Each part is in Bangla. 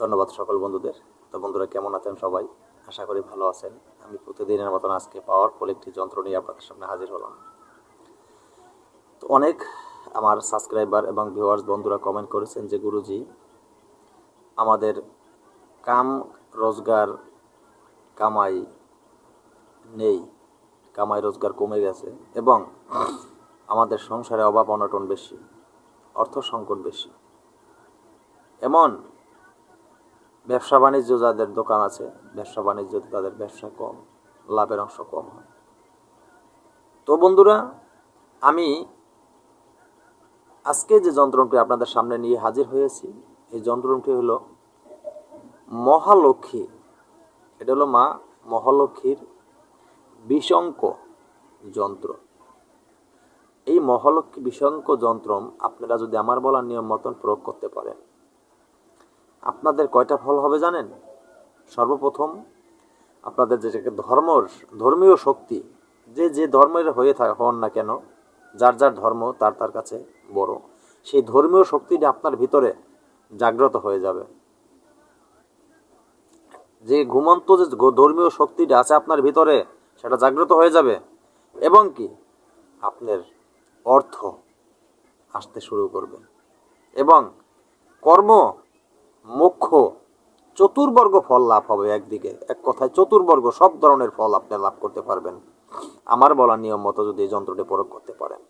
ধন্যবাদ সকল বন্ধুদের। তো বন্ধুরা, কেমন আছেন সবাই? আশা করি ভালো আছেন। আমি প্রতিদিনের মতন আজকে পাওয়ার পাওয়ারফুল একটি যন্ত্র নিয়ে আপনাদের সামনে হাজির হলাম। তো অনেক আমার সাবস্ক্রাইবার এবং ভিউয়ার্স বন্ধুরা কমেন্ট করেছেন যে, গুরুজি, আমাদের কাম রোজগার কামাই নেই। কামাই রোজগার কমে গেছে এবং আমাদের সংসারে অভাব অনটন বেশি, অর্থ সংকট বেশি। এমন ব্যবসা বাণিজ্য যাদের দোকান আছে, ব্যবসা বাণিজ্য তাদের ব্যবসা কম, লাভের অংশ কম হয়। তো বন্ধুরা, আমি আজকে যে যন্ত্রটি আপনাদের সামনে নিয়ে হাজির হয়েছি, এই যন্ত্রটি হলো মহালক্ষ্মী। এটা হলো মা মহালক্ষ্মীর বিশঙ্ক যন্ত্র। এই মহালক্ষ্মী বিশঙ্ক যন্ত্র আপনারা যদি আমার বলার নিয়ম মতন প্রয়োগ করতে পারেন আপনাদের কয়টা ফল হবে জানেন? সর্বপ্রথম, আপনাদের যেটাকে ধর্ম ধর্মীয় শক্তি, যে যে ধর্মের হয়ে থাকে, হন না কেন, যার যার ধর্ম তার তার কাছে বড়। সেই ধর্মীয় শক্তিটা আপনার ভিতরে জাগ্রত হয়ে যাবে। যে ঘুমন্ত যে ধর্মীয় শক্তিটা আছে আপনার ভিতরে, সেটা জাগ্রত হয়ে যাবে। এবং কি? আপনার অর্থ আসতে শুরু করবে। এবং কর্ম মোক্ষ চতুর্বর্গ ফল লাভ হবে একদিকে। এক কথায় চতুর্বর্গ সব ধরনের ফল আপনি লাভ করতে পারবেন। আমার বলা নিয়ম মতো যদি এই যন্ত্রটি প্রয়োগ করতে পারেন,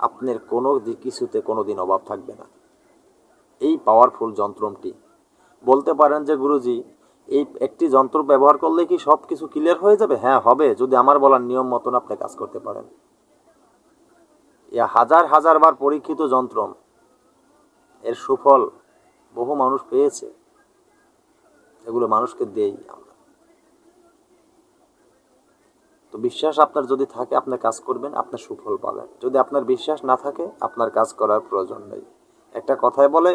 আপনার কোনো কিছুতে কোনো দিন অভাব থাকবে না। এই পাওয়ারফুল যন্ত্রটি। বলতে পারেন যে, গুরুজি, এই একটি যন্ত্র ব্যবহার করলে কি সব কিছু ক্লিয়ার হয়ে যাবে? হ্যাঁ হবে, যদি আমার বলার নিয়ম মতন আপনি কাজ করতে পারেন। হাজার হাজার বার পরীক্ষিত যন্ত্র। এর সুফল বহু মানুষ পেয়েছে, এগুলো মানুষকে দেই আমরা। তো বিশ্বাস আপনার যদি থাকে আপনার কাজ করবেন আপনার সুফল পাবেন। যদি আপনার বিশ্বাস না থাকে, আপনার কাজ করার প্রয়োজন নেই। একটা কথায় বলে,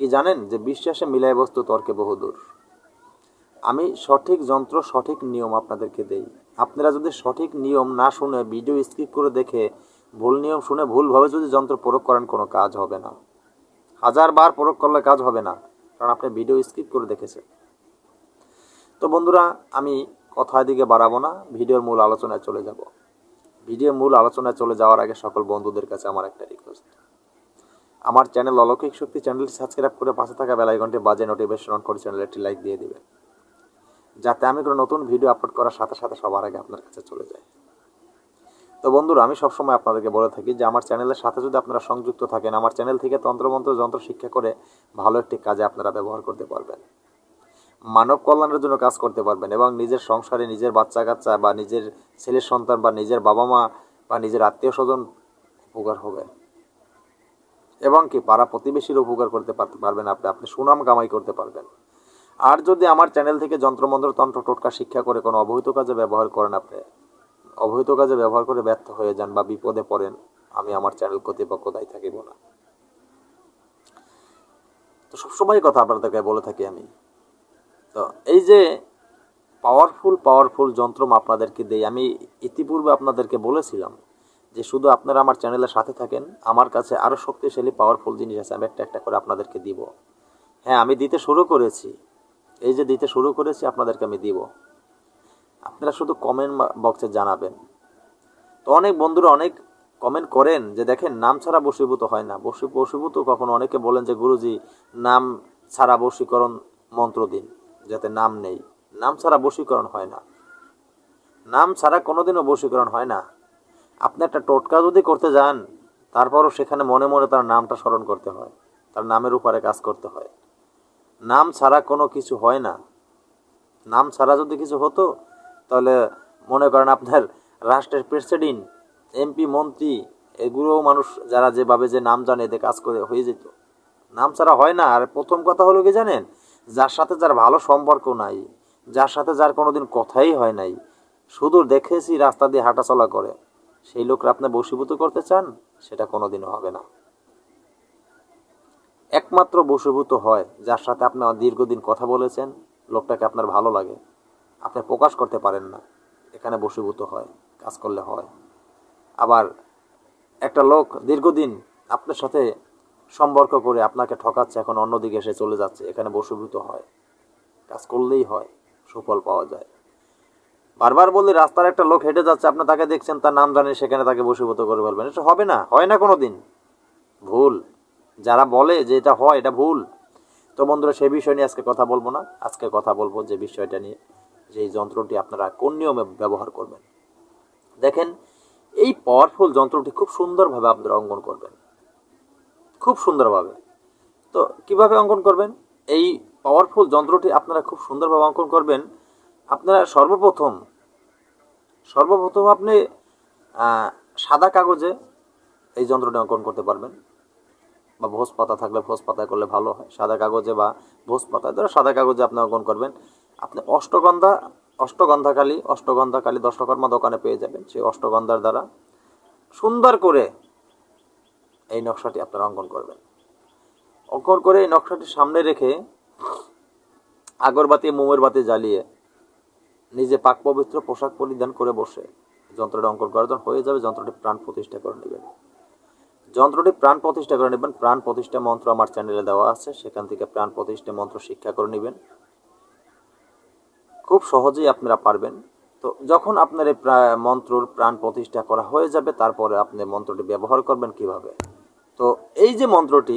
কি জানেন, যে বিশ্বাসে মিলাই বস্তু তর্কে বহুদূর। আমি সঠিক যন্ত্র, সঠিক নিয়ম আপনাদেরকে দেই। আপনারা যদি সঠিক নিয়ম না শুনে, ভিডিও স্কিপ করে দেখে, ভুল নিয়ম শুনে, ভুলভাবে যদি যন্ত্র প্রয়োগ করেন, কোনো কাজ হবে না। হাজার বার প্রয়োগ করলে কাজ হবে না, কারণ আপনি ভিডিও স্কিপ করে দেখেছেন। তো বন্ধুরা, আমি কথার দিকে বাড়াবো না, ভিডিওর মূল আলোচনায় চলে যাব। ভিডিওর মূল আলোচনায় চলে যাওয়ার আগে সকল বন্ধুদের কাছে আমার একটা রিকোয়েস্ট আমার চ্যানেল অলৌকিক শক্তি চ্যানেলটি সাবস্ক্রাইব করে পাশে থাকা বেল আইকনটি বাজে নোটিফিকেশন অন করে চ্যানেলে একটি লাইক দিয়ে দিবেন। যাতে আমি কোনো নতুন ভিডিও আপলোড করার সাথে সাথে সবার আগে আপনার কাছে চলে যায়। তো বন্ধুরা, আমি সবসময় আপনাদেরকে বলে থাকি যে আমার চ্যানেলের সাথে যদি আপনারা সংযুক্ত থাকেন, আমার চ্যানেল থেকে তন্ত্রমন্ত্র, যন্ত্র শিক্ষা করে ভালো একটি কাজে আপনারা ব্যবহার করতে পারবেন। মানব কল্যাণের জন্য কাজ করতে পারবেন এবং নিজের সংসারে নিজের বাচ্চা কাচ্চা বা নিজের ছেলের সন্তান বা নিজের বাবা মা বা নিজের আত্মীয় স্বজন উপকার হবে। এবং কি, পাড়া প্রতিবেশীর উপকার করতে পারবেন আপনি আপনি সুনাম কামাই করতে পারবেন। আর যদি আমার চ্যানেল থেকে যন্ত্রমন্ত্র, তন্ত্র, টোটকা শিক্ষা করে কোনো অবহিত কাজে ব্যবহার করেন আপনি অবহিত কাজে ব্যবহার করে ব্যর্থ হয়ে যান বা বিপদে পড়েন, আমি আমার চ্যানেল কর্তৃপক্ষ দায়ী থাকিব না তো সবসময় কথা আপনাদেরকে বলে থাকি আমি। তো এই যে পাওয়ারফুল পাওয়ারফুল যন্ত্র আপনাদেরকে দেই, আমি ইতিপূর্বে আপনাদেরকে বলেছিলাম যে শুধু আপনারা আমার চ্যানেলের সাথে থাকেন, আমার কাছে আরও শক্তিশালী পাওয়ারফুল জিনিস আছে, আমি একটা একটা করে আপনাদেরকে দিব। হ্যাঁ আমি দিতে শুরু করেছি। এই যে দিতে শুরু করেছি, আপনাদেরকে আমি দিব। আপনারা শুধু কমেন্ট বক্সে জানাবেন। তো অনেক বন্ধুরা অনেক কমেন্ট করেন যে, দেখেন, নাম ছাড়া বশীভূত হয় না। বশী বশীভূত কখনো অনেকে বলেন যে, গুরুজি, নাম ছাড়া বশীকরণ মন্ত্র দিন, যাতে নাম নেই। নাম ছাড়া বশীকরণ হয় না। নাম ছাড়া কোনোদিনও বশীকরণ হয় না। আপনি একটা টোটকা যদি করতে যান, তারপরও সেখানে মনে মনে তার নামটা স্মরণ করতে হয়। তার নামের উপরে কাজ করতে হয়। নাম ছাড়া কোনো কিছু হয় না। নাম ছাড়া যদি কিছু হতো তাহলে মনে করেন আপনার রাষ্ট্রের প্রেসিডেন্ট, এমপি, মন্ত্রী এগুলোও মানুষ যারা যেভাবে যে নাম জানে এদের কাজ করে হয়ে যেত। নাম ছাড়া হয় না। আর প্রথম কথা হলো কি জানেন? যার সাথে যার ভালো সম্পর্ক নাই, যার সাথে যার কোনোদিন কথাই হয় নাই শুধু দেখেছি রাস্তা দিয়ে হাঁটাচলা করে। সেই লোকরা আপনি বসীভূত করতে চান, সেটা কোনোদিনও হবে না। একমাত্র বসীভূত হয় যার সাথে আপনি দীর্ঘদিন কথা বলেছেন, লোকটাকে আপনার ভালো লাগে। আপনি প্রকাশ করতে পারেন না। এখানে বশীভূত হয়, কাজ করলে হয়। আবার একটা লোক দীর্ঘদিন আপনার সাথে সম্পর্ক করে আপনাকে ঠকাচ্ছে, এখন অন্যদিকে এসে চলে যাচ্ছে, এখানে বসীভূত হয়। কাজ করলেই হয়, সুফল পাওয়া যায়। বারবার বললে রাস্তার একটা লোক হেঁটে যাচ্ছে, আপনি তাকে দেখছেন, তার নাম জানেন, সেখানে তাকে বসীভূত করে ফেলবেন। এটা হবে না, হয় না কোনো দিন ভুল। যারা বলে যে এটা হয়, এটা ভুল। তো বন্ধুরা সেই বিষয় নিয়ে আজকে কথা বলব না। আজকে কথা বলব যে বিষয়টা নিয়ে। যে যন্ত্রটি আপনারা কোন নিয়মে ব্যবহার করবেন। দেখেন, এই পাওয়ারফুল যন্ত্রটি খুব সুন্দরভাবে আপনারা অঙ্কন করবেন। খুব সুন্দরভাবে। তো কীভাবে অঙ্কন করবেন? এই পাওয়ারফুল যন্ত্রটি আপনারা খুব সুন্দরভাবে অঙ্কন করবেন। আপনারা সর্বপ্রথম সর্বপ্রথম আপনি সাদা কাগজে এই যন্ত্রটি অঙ্কন করতে পারবেন। বা ভোজ পাতা থাকলে ভোজ পাতায় করলে ভালো হয়। সাদা কাগজে বা ভোজ পাতায় ধরো সাদা কাগজে আপনি অঙ্কন করবেন। আপনি অষ্টগন্ধা অষ্টগন্ধা কালী অষ্টগন্ধা কালী দশকর্মা দোকানে পেয়ে যাবেন। সেই অষ্টগন্ধার দ্বারা সুন্দর করে এই নকশাটি আপনারা অঙ্কন করবেন। অঙ্কন করে এই নকশাটি সামনে রেখে আগরবাতি, মোমের বাতি জ্বালিয়ে নিজে পাক পবিত্র পোশাক পরিধান করে বসে যন্ত্রটি অঙ্কন করার জন্য হয়ে যাবে। যন্ত্রটি প্রাণ প্রতিষ্ঠা করে নেবেন। যন্ত্রটি প্রাণ প্রতিষ্ঠা করে নেবেন। প্রাণ প্রতিষ্ঠা মন্ত্র আমার চ্যানেলে দেওয়া আছে। সেখান থেকে প্রাণ প্রতিষ্ঠা মন্ত্র শিক্ষা করে নেবেন। খুব সহজেই আপনারা পারবেন। তো যখন আপনার এই মন্ত্রর প্রাণ প্রতিষ্ঠা করা হয়ে যাবে, তারপরে আপনি মন্ত্রটি ব্যবহার করবেন কীভাবে? তো এই যে মন্ত্রটি,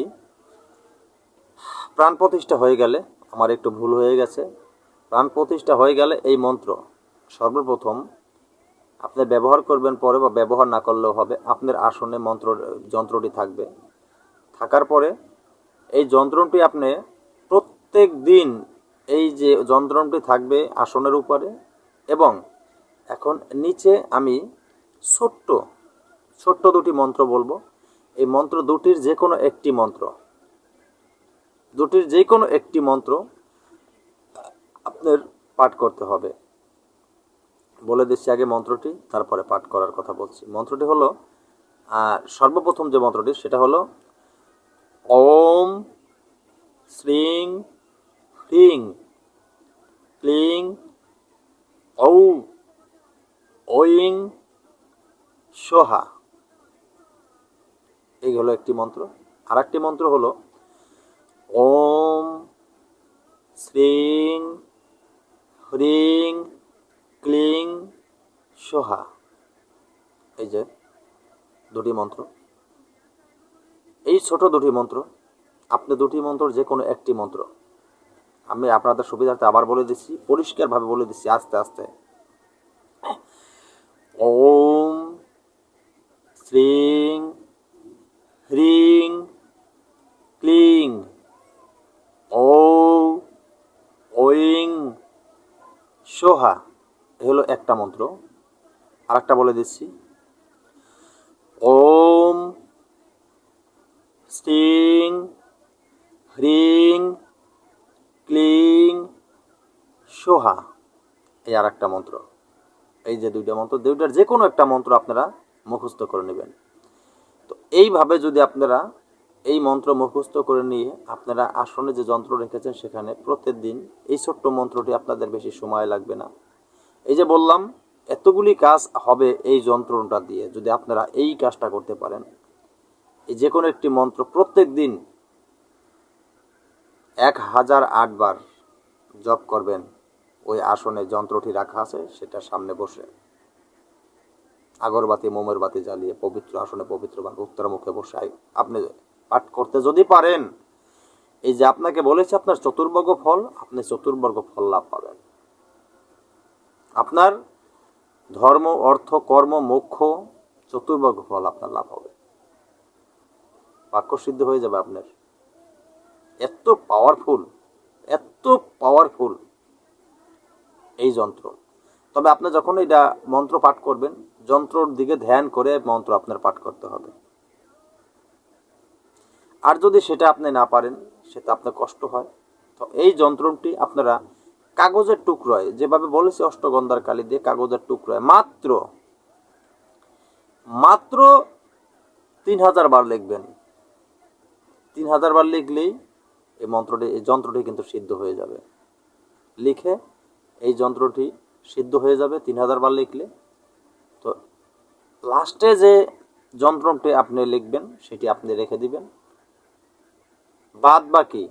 প্রাণ প্রতিষ্ঠা হয়ে গেলে, আমার একটু ভুল হয়ে গেছে। প্রাণ প্রতিষ্ঠা হয়ে গেলে এই মন্ত্র সর্বপ্রথম আপনি ব্যবহার করবেন, পরে বা ব্যবহার না করলেও হবে, আপনার আসনে মন্ত্র যন্ত্রটি থাকবে। থাকার পরে এই যন্ত্রটি আপনি প্রত্যেক দিন এই যে যন্ত্রটি থাকবে আসনের উপরে এবং এখন নিচে আমি ছোট্ট ছোট্ট দুটি মন্ত্র বলব। এই মন্ত্র দুটির যে কোনো একটি মন্ত্র দুটির যে কোনো একটি মন্ত্র আপনার পাঠ করতে হবে। বলে দিচ্ছি আগে মন্ত্রটি তারপরে পাঠ করার কথা বলছি। মন্ত্রটি হলো আহ, সর্বপ্রথম যে মন্ত্রটি সেটা হলো ওম শ্রীং হ্রিং। ক্লিং ঔ ঐং সোহা এই হলো একটি মন্ত্র। আর একটি মন্ত্র হলো, ওম, শ্রীং, হ্রিং, ক্লিং, সোহা। এই যে দুটি মন্ত্র। এই ছোট দুটি মন্ত্র, আপনি দুটি মন্ত্র, যে কোনো একটি মন্ত্র। আমি আপনাদের সুবিধার্থে আবার বলে দিচ্ছি, পরিষ্কারভাবে বলে দিচ্ছি আস্তে আস্তে। ওম শ্রীং হ্রিং ক্লিং। ও ওইং সোহা। এ হলো একটা মন্ত্র। আর একটা বলে দিচ্ছি। ওম স্টিং হ্রিং ক্লিং সোহা, এই আর একটা মন্ত্র। এই যে দুইটা মন্ত্র, দুইটার যে কোনো একটা মন্ত্র আপনারা মুখস্থ করে নেবেন। তো এইভাবে যদি আপনারা এই মন্ত্র মুখস্থ করে নিয়ে আপনারা আসনে যে যন্ত্র রেখেছেন সেখানে প্রত্যেক দিন এই ছোট্ট মন্ত্রটি আপনাদের বেশি সময় লাগবে না। এই যে বললাম, এতগুলি কাজ হবে এই যন্ত্রটা দিয়ে যদি আপনারা এই কাজটা করতে পারেন। এই যে কোনো একটি মন্ত্র প্রত্যেক দিন এক হাজার আটবার জপ করবেন। ওই আসনে যন্ত্রটি রাখা আছে, সেটা সামনে বসে। আগরবাতি মোমের বাতি জ্বালিয়ে পবিত্র আসনে পবিত্রভাবে উত্তর মুখে বসে। আপনি পাঠ করতে যদি পারেন, এই যে আপনাকে বলেছে আপনার চতুর্বর্গ ফল, আপনি চতুর্বর্গ ফল লাভ পাবেন। আপনার ধর্ম, অর্থ, কর্ম, মোক্ষ, চতুর্বর্গ ফল আপনার লাভ হবে। বাক্য সিদ্ধ হয়ে যাবে আপনার। এত পাওয়ারফুল এত পাওয়ারফুল এই যন্ত্র। তবে আপনি যখন এটা মন্ত্র পাঠ করবেন, যন্ত্রর দিকে ধ্যান করে মন্ত্র আপনার পাঠ করতে হবে। আর যদি সেটা আপনি না পারেন, সেটা আপনার কষ্ট হয়। তো এই যন্ত্রটি আপনারা কাগজের টুকরোয়, যেভাবে বলেছি অষ্টগন্ধার কালি দিয়ে কাগজের টুকরোয়, মাত্র মাত্র তিন হাজার বার লিখবেন। তিন হাজার বার লিখলেই এই মন্ত্রটি, এই যন্ত্রটি কিন্তু সিদ্ধ হয়ে যাবে। লিখে এই যন্ত্রটি সিদ্ধ হয়ে যাবে, তিন হাজার বার লিখলে। তো লাস্টে যে যন্ত্রটি আপনি লিখবেন, সেটি আপনি রেখে দিবেন। বাদ বাকি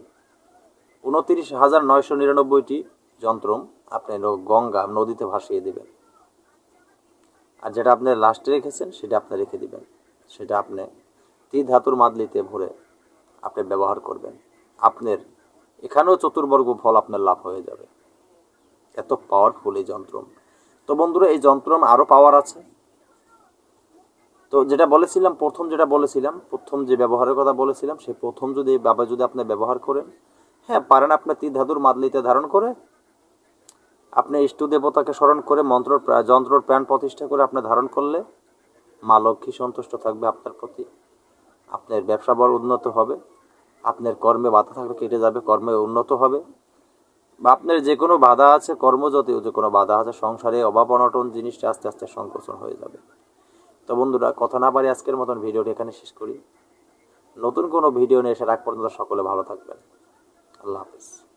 উনত্রিশ হাজার নয়শো নিরানব্বইটি যন্ত্র আপনি গঙ্গা নদীতে ভাসিয়ে দেবেন। আর যেটা আপনি লাস্টে রেখেছেন, সেটা আপনি রেখে দিবেন। সেটা আপনি তীর ধাতুর মাদলিতে ভরে আপনি ব্যবহার করবেন। আপনার এখানেও চতুর্বর্গ ফল আপনার লাভ হয়ে যাবে। এত পাওয়ারফুল এই যন্ত্র তো বন্ধুরা, এই যন্ত্র আরও পাওয়ার আছে। তো যেটা বলেছিলাম, প্রথম যেটা বলেছিলাম, প্রথম যে ব্যবহারের কথা বলেছিলাম, সেই প্রথম যদি বাবা যদি আপনি ব্যবহার করেন হ্যাঁ পারেন আপনার তীর ধাতুর মাদলিতে ধারণ করে, আপনি ইষ্ট দেবতাকে স্মরণ করে মন্ত্র, যন্ত্রর প্রাণ প্রতিষ্ঠা করে আপনি ধারণ করলে, মা লক্ষ্মী সন্তুষ্ট থাকবে আপনার প্রতি। আপনার ব্যবসা বড় উন্নত হবে, আপনার কর্মে বাধা থাকলে কেটে যাবে, কর্মে উন্নত হবে। বা আপনার যে কোনো বাধা আছে, কর্মজাতীয় যে কোনো বাধা আছে, সংসারে অভাব, অনটন জিনিসটা আস্তে আস্তে সংকোচন হয়ে যাবে। তো বন্ধুরা, কথা না পারি আজকের মতন ভিডিওটি এখানে শেষ করি। নতুন কোনো ভিডিও নিয়ে এসে রাখ পর্যন্ত সকলে ভালো থাকবেন। আল্লাহ হাফিজ।